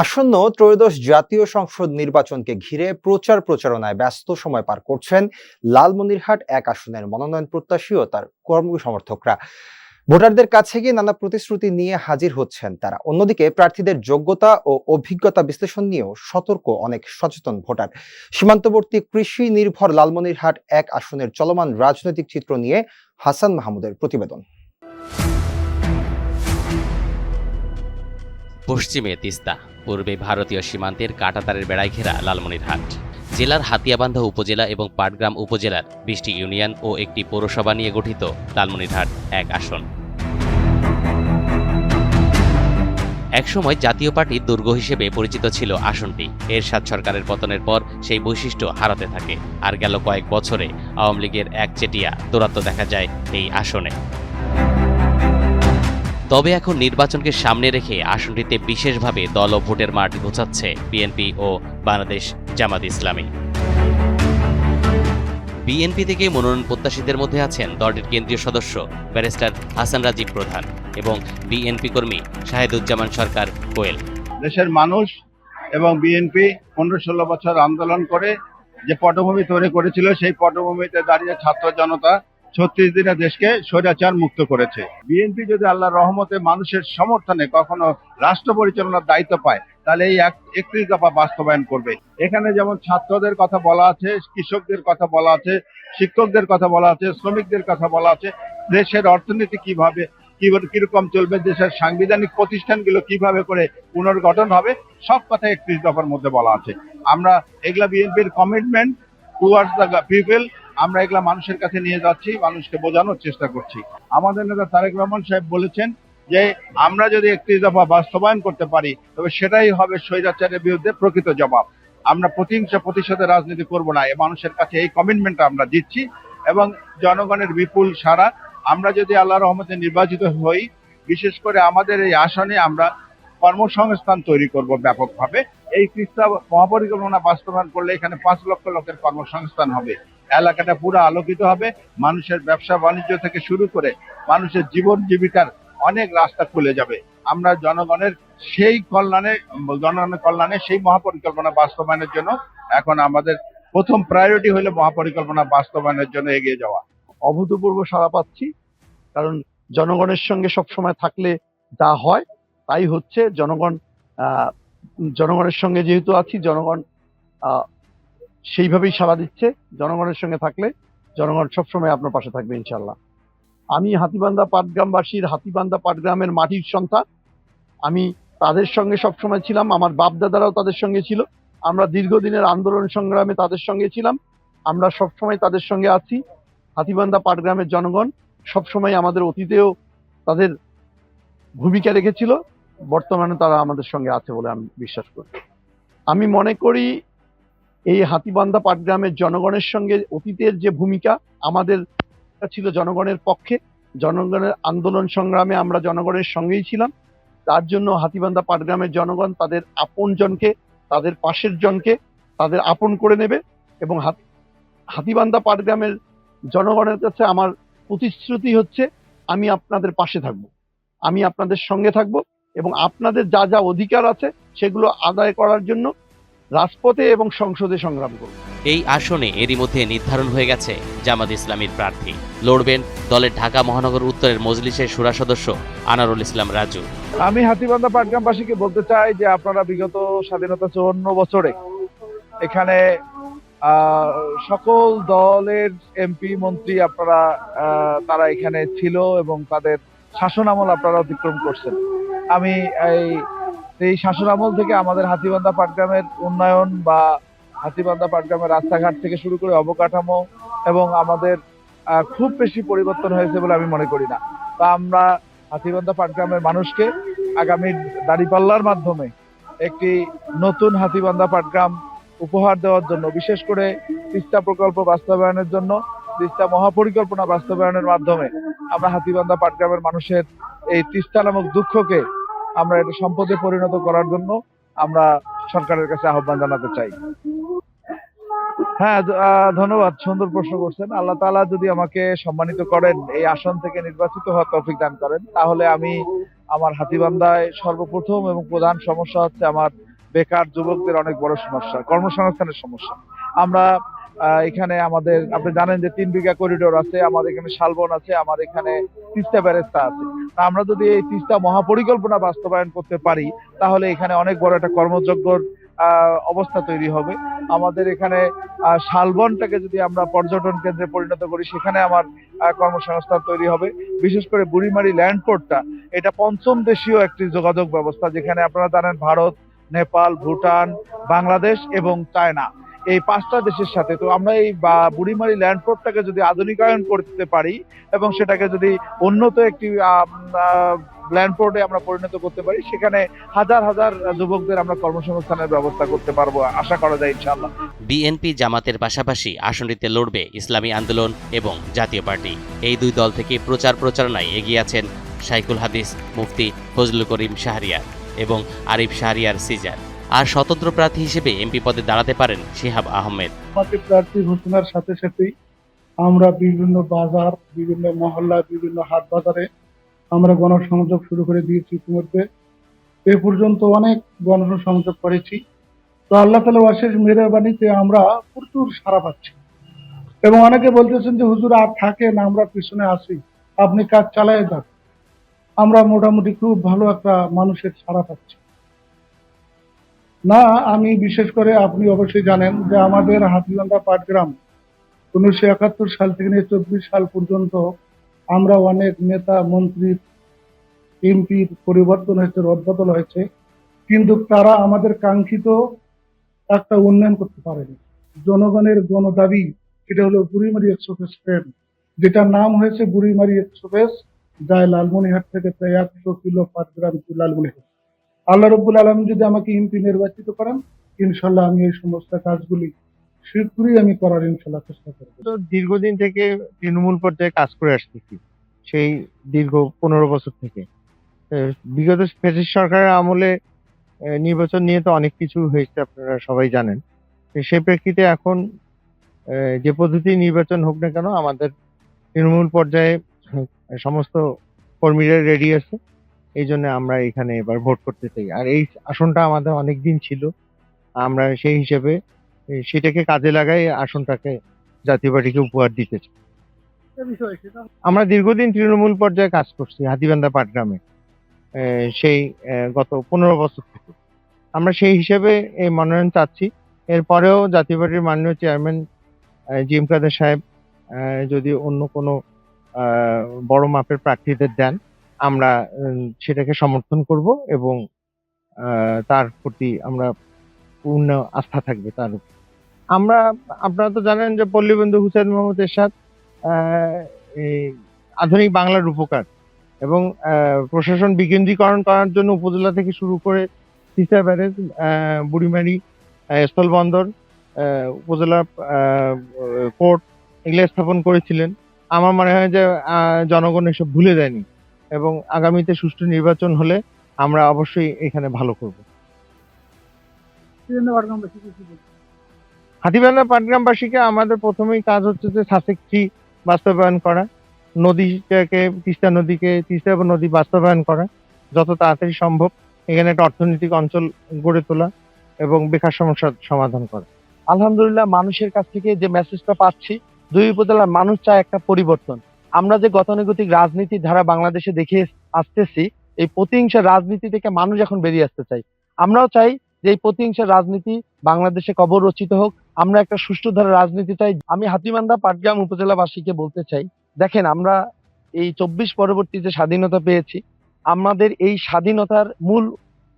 আসন্ন ত্রয়োদশ জাতীয় সংসদ নির্বাচনকে ঘিরে প্রচার প্রচারণায় ব্যস্ত সময় পার করছেন লালমনিরহাট এক আসনের মনোনয়ন প্রত্যাশী ও তার কর্ম সমর্থকরা। ভোটারদের কাছে গিয়ে নানা প্রতিশ্রুতি নিয়ে হাজির হচ্ছেন তারা। অন্যদিকে প্রার্থীদের যোগ্যতা ও অভিজ্ঞতা বিশ্লেষণ নিয়েও সতর্ক অনেক সচেতন ভোটার। সীমান্তবর্তী কৃষি নির্ভর লালমনিরহাট এক আসনের চলমান রাজনৈতিক চিত্র নিয়ে হাসান মাহমুদের প্রতিবেদন। পশ্চিমে তিস্তা। পূর্বে ভারতীয় সীমান্তের কাঁটাতারের বেড়ায় ঘেরা লালমনিরহাট। জেলার হাতিয়াবান্ধা উপজেলা এবং পাটগ্রাম উপজেলার বিশটি ইউনিয়ন ও একটি পৌরসভা নিয়ে গঠিত লালমনিরহাট এক আসন। একসময় জাতীয় পার্টির দুর্গ হিসেবে পরিচিত ছিল আসনটি। এরশাদ সরকারের পতনের পর সেই বৈশিষ্ট্য হারাতে থাকে। আর গেল কয়েক বছরে আওয়ামী লীগের এক চেটিয়া দৌরাত্ম দেখা যায় এই আসনে। তবে এখন নির্বাচনকে সামনে রেখে আসনটিতে বিশেষভাবে দল ও ভোটের মাঠ গোছাচ্ছে বিএনপি ও বাংলাদেশ জামাত ইসলামী। বিএনপি থেকে মনোনয়ন প্রত্যাশীদের মধ্যে আছেন দলটির কেন্দ্রীয় সদস্য ব্যারিস্টার হাসান রাজীব প্রধান এবং বিএনপি কর্মী শাহেদুজ্জামান সরকার কোয়েল দেশের মানুষ এবং বিএনপি পনেরো ষোলো বছর আন্দোলন করে যে পটভূমি তৈরি করেছিল, সেই পটভূমিতে দাঁড়িয়ে ছাত্র জনতা ছত্রিশ দিনে দেশকে স্বৈরাচার মুক্ত করেছে। বিএনপি যদি আল্লাহর রহমতে মানুষের সমর্থনে কখনো রাষ্ট্র পরিচালনার দায়িত্ব পায়, তাহলে এই একত্রিশ দফা বাস্তবায়ন করবে। এখানে যেমন ছাত্রদের কথা বলা আছে, কৃষকদের কথা বলা আছে, শিক্ষকদের কথা বলা আছে, শ্রমিকদের কথা বলা আছে, দেশের অর্থনীতি কীভাবে কীভাবে কীরকম চলবে, দেশের সাংবিধানিক প্রতিষ্ঠানগুলো কীভাবে করে পুনর্গঠন হবে, সব কথা একত্রিশ দফার মধ্যে বলা আছে। আমরা এগুলা বিএনপির কমিটমেন্ট টুয়ার্ডস দ্য পিপল আমরা এগুলা মানুষের কাছে নিয়ে যাচ্ছি, মানুষকে বোঝানোর চেষ্টা করছি। আমাদের নেতা তারেক রহমান সাহেব বলেছেন যে, আমরা যদি একত্রিশ দফা বাস্তবায়ন করতে পারি, তবে সেটাই হবে স্বৈরাচারের বিরুদ্ধে প্রকৃত জবাব। আমরা প্রতিহিংসা প্রতিশোধের রাজনীতি করব না, এ মানুষের কাছে এই কমিটমেন্টটা আমরা দিচ্ছি এবং জনগণের বিপুল সারা আমরা যদি আল্লাহ রহমতে নির্বাচিত হই, বিশেষ করে আমাদের এই আসনে আমরা কর্মসংস্থান তৈরি করব ব্যাপকভাবে। এই তিস্তা মহাপরিকল্পনা বাস্তবায়ন করলে এখানে পাঁচ লক্ষ লোকের কর্মসংস্থান হবে। এলাকাটা পুরো আলোকিত হবে। মানুষের ব্যবসা বাণিজ্য থেকে শুরু করে মানুষের জীবন জীবিকার অনেক রাস্তা খুলে যাবে। আমরা জনগণের সেই কল্যাণে, জনগণের কল্যাণে সেই মহাপরিকল্পনা বাস্তবায়নের জন্য এখন আমাদের প্রথম প্রায়োরিটি হলো মহাপরিকল্পনা বাস্তবায়নের জন্য এগিয়ে যাওয়া। অভূতপূর্ব সাড়া পাচ্ছি, কারণ জনগণের সঙ্গে সব সময় থাকলে যা হয় তাই হচ্ছে। জনগণ জনগণের সঙ্গে যেহেতু আছি, জনগণ সেইভাবেই সাড়া দিচ্ছে। জনগণের সঙ্গে থাকলে জনগণ সবসময় আপনার পাশে থাকবে ইনশাল্লাহ আমি হাতিবান্ধা পাটগ্রামবাসীর হাতিবান্ধা পাটগ্রামের মাটির সন্তান। আমি তাদের সঙ্গে সবসময় ছিলাম, আমার বাপ দাদারাও তাদের সঙ্গে ছিল। আমরা দীর্ঘদিনের আন্দোলন সংগ্রামে তাদের সঙ্গে ছিলাম। আমরা সবসময় তাদের সঙ্গে আছি। হাতিবান্ধা পাটগ্রামের জনগণ সবসময় আমাদের অতীতেও তাদের ভূমিকা রেখেছিল। বর্তমানে তারা আমাদের সঙ্গে আছে বলে আমি বিশ্বাস করি। আমি মনে করি এই হাতিবান্ধা পাটগ্রামের জনগণের সঙ্গে অতীতের যে ভূমিকা, আমাদের ছিল জনগণের পক্ষে, জনগণের আন্দোলন সংগ্রামে আমরা জনগণের সঙ্গেই ছিলাম। তার জন্য হাতিবান্ধা পাটগ্রামের জনগণ তাদের আপনজনকে তাদের পাশের জনকে, তাদের আপন করে নেবে এবং হাতি, হাতিবান্ধা পাটগ্রামের জনগণের কাছে আমার প্রতিশ্রুতি হচ্ছে, আমি আপনাদের পাশে থাকব। আমি আপনাদের সঙ্গে থাকব এবং আপনাদের যা যা অধিকার আছে সেগুলো আদায় করার জন্য রাজপথে এবং সংসদে সংগ্রাম করব এই আসনে এরই মধ্যে নির্ধারণ হয়ে গেছে জামাত ইসলামীর প্রার্থী। লড়বেন দলের ঢাকা মহানগর উত্তরের মজলিসের সুরা সদস্য আনারুল ইসলাম রাজু। আমি হাতিবান্ধা পাটগ্রামবাসীকে বলতে চাই যে আপনারা বিগত স্বাধীনতা চুয়ান্ন বছরে এখানে সকল দলের এমপি মন্ত্রী আপনারা তারা এখানে ছিল এবং তাদের শাসন আমল আপনারা অতিক্রম করছেন। আমি এই এই শাসন আমল থেকে আমাদের হাতিবান্ধা পাটগ্রামের উন্নয়ন বা হাতিবান্ধা পাটগ্রামের রাস্তাঘাট থেকে শুরু করে অবকাঠামো এবং আমাদের খুব বেশি পরিবর্তন হয়েছে বলে আমি মনে করি না। তা আমরা হাতিবান্ধা পাটগ্রামের মানুষকে আগামী দাড়িপাল্লার মাধ্যমে একটি নতুন হাতিবান্ধা পাটগ্রাম উপহার দেওয়ার জন্য, বিশেষ করে তিস্তা প্রকল্প বাস্তবায়নের জন্য, তিস্তা মহাপরিকল্পনা বাস্তবায়নের মাধ্যমে আমরা হাতিবান্ধা পাটগ্রামের মানুষের এই তিস্তা নামক দুঃখকে আমরা এটা সম্পদে পরিণত করার জন্য আমরা সরকারের কাছে আহ্বান জানাতে চাই। হ্যাঁ ধন্যবাদ, সুন্দর প্রশ্ন করছেন। আল্লাহ তাআলা যদি আমাকে সম্মানিত করেন, এই আসন থেকে নির্বাচিত হওয়ার তৌফিক দান করেন, তাহলে আমি আমার হাতিবান্ধায় সর্বপ্রথম এবং প্রধান সমস্যা হচ্ছে আমার বেকার যুবকদের অনেক বড় সমস্যা, কর্মসংস্থানের সমস্যা। আমরা এখানে আমাদের আপনি জানেন যে তিন বিঘা করিডোর আছে আমাদের এখানে শালবন আছে আমার এখানে তিস্তা ব্যারেস্তা আছে। আমরা যদি এই তিস্তা মহাপরিকল্পনা বাস্তবায়ন করতে পারি তাহলে এখানে অনেক বড় একটা কর্মযোগ্যর আহ, অবস্থা তৈরি হবে। আমাদের এখানে শালবনটাকে যদি আমরা পর্যটন কেন্দ্রে পরিণত করি সেখানে আমার কর্মসংস্থান তৈরি হবে। বিশেষ করে বুড়িমারি ল্যান্ডপোর্টটা এটা পঞ্চম দেশীয় একটি যোগাযোগ ব্যবস্থা যেখানে আপনারা জানেন ভারত নেপাল ভুটান বাংলাদেশ এবং চায়না। এই পাঁচটা দেশের সাথে। তো আমরা এই বুড়িমারি ল্যান্ডপোর্টটাকে যদি আধুনিকায়ন করতে পারি এবং সেটাকে যদি উন্নত একটি ল্যান্ডপোর্টে আমরা পরিণত করতে পারি, সেখানে হাজার হাজার যুবকদের আমরা কর্মসংস্থানের ব্যবস্থা করতে পারব, আশা করা যায় ইনশাআল্লাহ। বিএনপি জামাতের পাশাপাশি আসনটিতে লড়বে ইসলামী আন্দোলন এবং জাতীয় পার্টি। এই দুই দল থেকে প্রচার প্রচারণায় এগিয়ে আছেন শাইকুল হাদিস, মুফতি ফজলুল করিম শাহরিয়ার এবং আরিফ শাহরিয়ার সিজার। আর স্বতন্ত্র প্রার্থী হিসেবে এমপি পদে দাঁড়াতে পারেন শিহাব আহমেদ। প্রার্থী ঘোষণার সাথে সাথেই আমরা বিভিন্ন বাজার, বিভিন্ন মহল্লা, বিভিন্ন হাট বাজারে আমরা গণসংযোগ শুরু করে দিয়েছি ইতিমধ্যে। এ পর্যন্ত অনেক গণসংযোগ করেছি। তো আল্লাহ তালা অশেষ মেহরবানিতে আমরা প্রচুর সারা পাচ্ছি। এবং অনেকে বলতেছেন যে, হুজুর, আর থাকেন, আমরা পিছনে আসি আপনি কাজ চালায় যান। আমরা মোটামুটি খুব ভালো একটা মানুষের সারা পাচ্ছি। না, আমি বিশেষ করে আপনি অবশ্যই জানেন যে আমাদের হাতিবান্ধা পাটগ্রাম উনিশশো একাত্তর সাল থেকে নিয়ে চব্বিশ সাল পর্যন্ত আমরা অনেক নেতা, মন্ত্রী, এমপির পরিবর্তন হয়েছে, রদবদল হয়েছে, কিন্তু তারা আমাদের কাঙ্ক্ষিত একটা উন্নয়ন করতে পারেনি। জনগণের গণদাবি, সেটা হলো বুড়িমারি এক্সপ্রেস ট্রেন, যেটার নাম হয়েছে বুড়িমারি এক্সপ্রেস, যায় লালমনিহাট থেকে প্রায় একশো কিলো পাটগ্রাম টু লালমনিহাট আল্লাহ রব্বুল আলম যদি আমাকে এমপি নির্বাচিত করেন ইনশাল্লাহ আমি এই সমস্ত কাজগুলি শীঘ্রই আমি করার ইনশাল্লাহ চেষ্টা করব। তো দীর্ঘদিন থেকে তৃণমূল পর্যায়ে কাজ করে আসতেছি, সেই দীর্ঘ পনেরো বছর থেকে। বিগত ফেসিস সরকারের আমলে নির্বাচন নিয়ে তো অনেক কিছু হয়েছে, আপনারা সবাই জানেন। সেই প্রেক্ষিতে এখন যে পদ্ধতি নির্বাচন হোক না কেন, আমাদের তৃণমূল পর্যায়ে সমস্ত কর্মীরা রেডি আছে। এই জন্য আমরা এখানে এবার ভোট করতে চাই। আর এই আসনটা আমাদের অনেক দিন ছিল। আমরা সেই হিসেবে সেটাকে কাজে লাগাই আসনটাকে জাতীয় পার্টিকে উপহার দিতে চাই। আমরা দীর্ঘদিন তৃণমূল পর্যায়ে কাজ করছি হাতিবান্ধা পাটগ্রামে সেই গত পনেরো বছর থেকে। আমরা সেই হিসেবে এই মনোনয়ন চাচ্ছি। এরপরেও জাতীয় পার্টির মাননীয় চেয়ারম্যান জিম কাদের সাহেব যদি অন্য কোনো বড় মাপের প্রার্থীদের দেন আমরা সেটাকে সমর্থন করব এবং তার প্রতি আমরা পূর্ণ আস্থা থাকবে তার উপর। আমরা, আপনারা তো জানেন যে পল্লীবন্ধু হুসেন মোহাম্মদ এরশাদ আধুনিক বাংলার উপকার এবং প্রশাসন বিকেন্দ্রীকরণ করার জন্য উপজেলা থেকে শুরু করে তিস্তা ব্যারেজ বুড়িমারি স্থলবন্দর উপজেলা কোর্ট এগুলো স্থাপন করেছিলেন আমার মনে হয় যে জনগণ এসব ভুলে যায়নি এবং আগামীতে সুষ্ঠু নির্বাচন হলে আমরা অবশ্যই এখানে ভালো করব। হাতিবান্ধা পাটগ্রামবাসীকে আমাদের প্রথমেই কাজ হচ্ছে যে সাসেক থ্রি বাস্তবায়ন করা নদীটাকে তিস্তা নদীকে তিস্তা নদী বাস্তবায়ন করা যত তাড়াতাড়ি সম্ভব এখানে একটা অর্থনৈতিক অঞ্চল গড়ে তোলা এবং বেকার সমস্যার সমাধান করা। আলহামদুলিল্লাহ মানুষের কাছ থেকে যে মেসেজটা পাচ্ছি দুই উপজেলার মানুষ চায় একটা পরিবর্তন। আমরা যে গতানুগতিক রাজনীতির ধারা বাংলাদেশে দেখে আসতেছি, এই প্রতিহিংসার রাজনীতি থেকে মানুষ এখন বেরিয়ে আসতে চাই। আমরাও চাই যে এই প্রতিহিংসার রাজনীতি বাংলাদেশে কবর রচিত হোক। আমরা একটা সুষ্ঠু ধারা রাজনীতি চাই। আমি হাতিমান্দা পাটগ্রাম উপজেলাবাসীকে বলতে চাই, দেখেন আমরা এই চব্বিশ পরবর্তী যে স্বাধীনতা পেয়েছি, আমাদের এই স্বাধীনতার মূল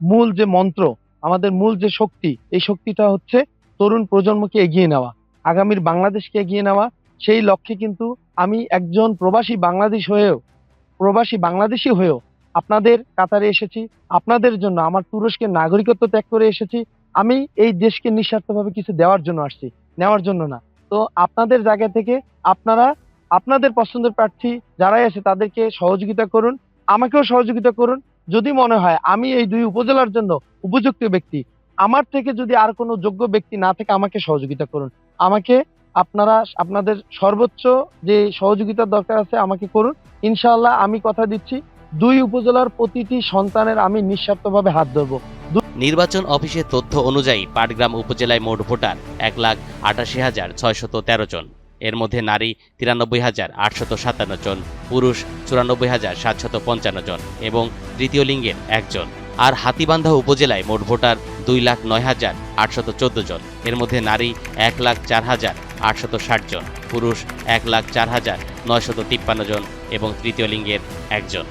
মূল যে মন্ত্র, আমাদের মূল যে শক্তি, এই শক্তিটা হচ্ছে তরুণ প্রজন্মকে এগিয়ে নেওয়া। আগামীর বাংলাদেশকে এগিয়ে নেওয়া সেই লক্ষ্যে কিন্তু আমি একজন প্রবাসী বাংলাদেশ হয়েও, প্রবাসী বাংলাদেশি হয়েও আপনাদের কাতারে এসেছি। আপনাদের জন্য, আমার তুরস্কের নাগরিকত্ব ত্যাগ করে এসেছি। আমি এই দেশকে নিঃস্বার্থভাবে কিছু দেওয়ার জন্য আসছি, নেওয়ার জন্য না। তো আপনাদের জায়গা থেকে আপনারা, আপনাদের পছন্দের প্রার্থী যারাই আছে তাদেরকে সহযোগিতা করুন। আমাকেও সহযোগিতা করুন। যদি মনে হয় আমি এই দুই উপজেলার জন্য উপযুক্ত ব্যক্তি, আমার থেকে যদি আর কোনো যোগ্য ব্যক্তি না থাকে আমাকে সহযোগিতা করুন। আমাকে আপনারা আপনাদের সর্বোচ্চ যে সহযোগিতার দরকার আছে আমাকে করুন। ইনশাআল্লাহ আমি কথা দিচ্ছি। দুই উপজেলার প্রতিটি সন্তানের আমি নিঃস্বার্থভাবে হাত ধরবো। নির্বাচন অফিসের তথ্য অনুযায়ী পাটগ্রাম উপজেলায় মোট ভোটার এক লাখ আটাশি হাজার ছয়শত তেরো জন। এর মধ্যে নারী তিরানব্বই হাজার আটশত সাতান্ন জন, পুরুষ চুরানব্বই হাজার সাতশত পঞ্চান্ন জন এবং তৃতীয় লিঙ্গের একজন আর হাতিবান্ধা উপজেলায় মোট ভোটার দুই লাখ নয় হাজার আটশত চোদ্দ জন। এর মধ্যে নারী এক লাখ চার হাজার আটশত জন পুরুষ এক লাখ চার হাজার নয়শত তিপ্পান্ন জন এবং তৃতীয় লিঙ্গের একজন।